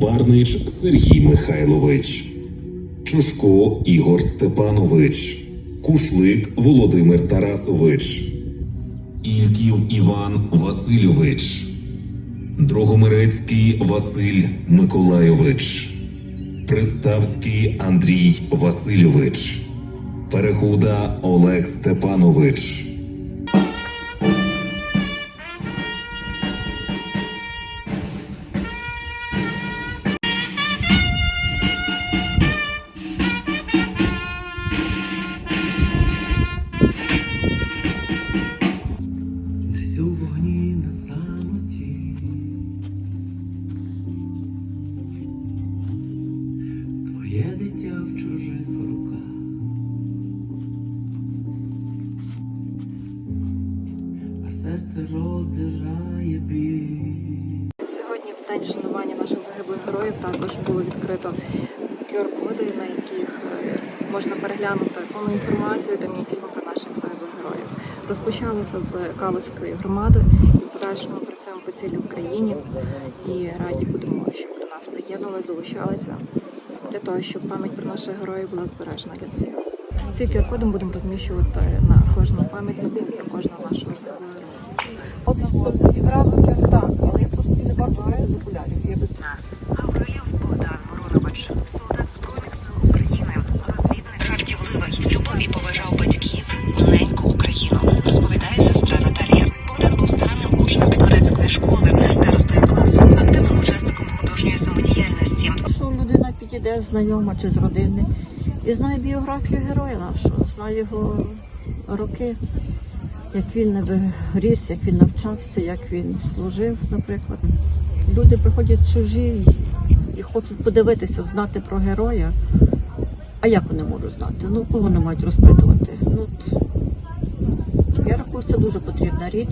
Барнич Сергій Михайлович, Чушко Ігор Степанович, Кушлик Володимир Тарасович, Ільків Іван Васильович, Дрогомирецький Василь Миколайович, Приставський Андрій Васильович, Перехуда Олег Степанович. Вогні на самоті. Твоє дитя в чужих руках. А серце роздирає біль. Сьогодні, в день шанування наших загиблих героїв, також було відкрито QR-коди, на яких е, можна переглянути повну інформацію та мініфільми про наших загиблих героїв. Розпочалося з Калузької громади і подальшому працюємо по цілій Україні і раді будемо, щоб до нас приєднувалися, долучалися для того, щоб пам'ять про наших героїв була збережена для всіх. Ці QR-коди ми будемо розміщувати на кожному пам'ятнику про кожного нашого загиблого героя. От всі зразу так, підгорецької старостою класу, активним учасником художньої самодіяльності. що людина підійде знайома чи з родини і знає біографію героя нашого, знає його роки, як він ріс, як він навчався, як він служив, наприклад. Люди приходять чужі і, хочуть подивитися, знати про героя. А як вони можуть знати? Ну, кого вони мають розпитувати? Ну, я рахую, це дуже потрібна річ.